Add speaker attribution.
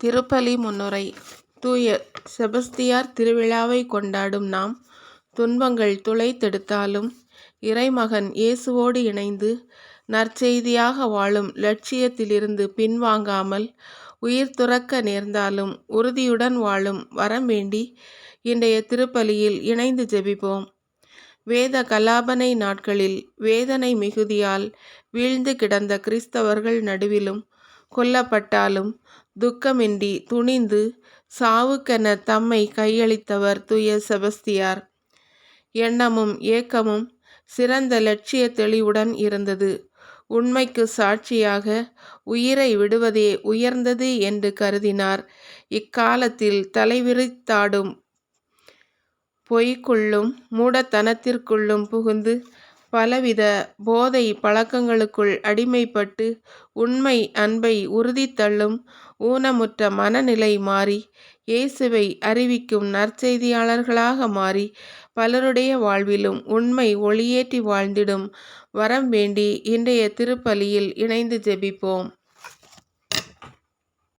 Speaker 1: திருப்பலி முன்னுரை. தூய செபஸ்தியார் திருவிழாவை கொண்டாடும் நாம் துன்பங்கள் துளைத்தெடுத்தாலும் இறைமகன் இயேசுவோடு இணைந்து நற்செய்தியாக வாழும் லட்சியத்திலிருந்து பின்வாங்காமல் உயிர் துறக்க நேர்ந்தாலும் உறுதியுடன் வாழும் வரம் வேண்டி இன்றைய திருப்பலியில் இணைந்து ஜெபிப்போம். வேத கலாபனை நாட்களில் வேதனை மிகுதியால் வீழ்ந்து கிடந்த கிறிஸ்தவர்கள் நடுவிலும் கொல்லப்பட்டாலும் துக்கமின்றி துணிந்து சாவுக்கென தம்மை கையளித்தவர் துய செபஸ்தியார். எண்ணமும் ஏக்கமும் சிறந்த லட்சிய தெளிவுடன் இருந்தது. உண்மைக்கு சாட்சியாக உயிரை விடுவதே உயர்ந்தது என்று கருதினார். இக்காலத்தில் தலைவிரித்தாடும் பொய்க்குள்ளும் மூடத்தனத்திற்குள்ளும் புகுந்து பலவித போதை பழக்கங்களுக்குள் அடிமைப்பட்டு உண்மை அன்பை உறுதித்தள்ளும் ஊனமுற்ற மனநிலை மாறி இயேசுவை அறிவிக்கும் நற்செய்தியாளர்களாக மாறி பலருடைய வாழ்விலும் உண்மை ஒளியேற்றி வாழ்ந்திடும் வரம் வேண்டி இன்றைய திருப்பலியில் இணைந்து ஜெபிப்போம்.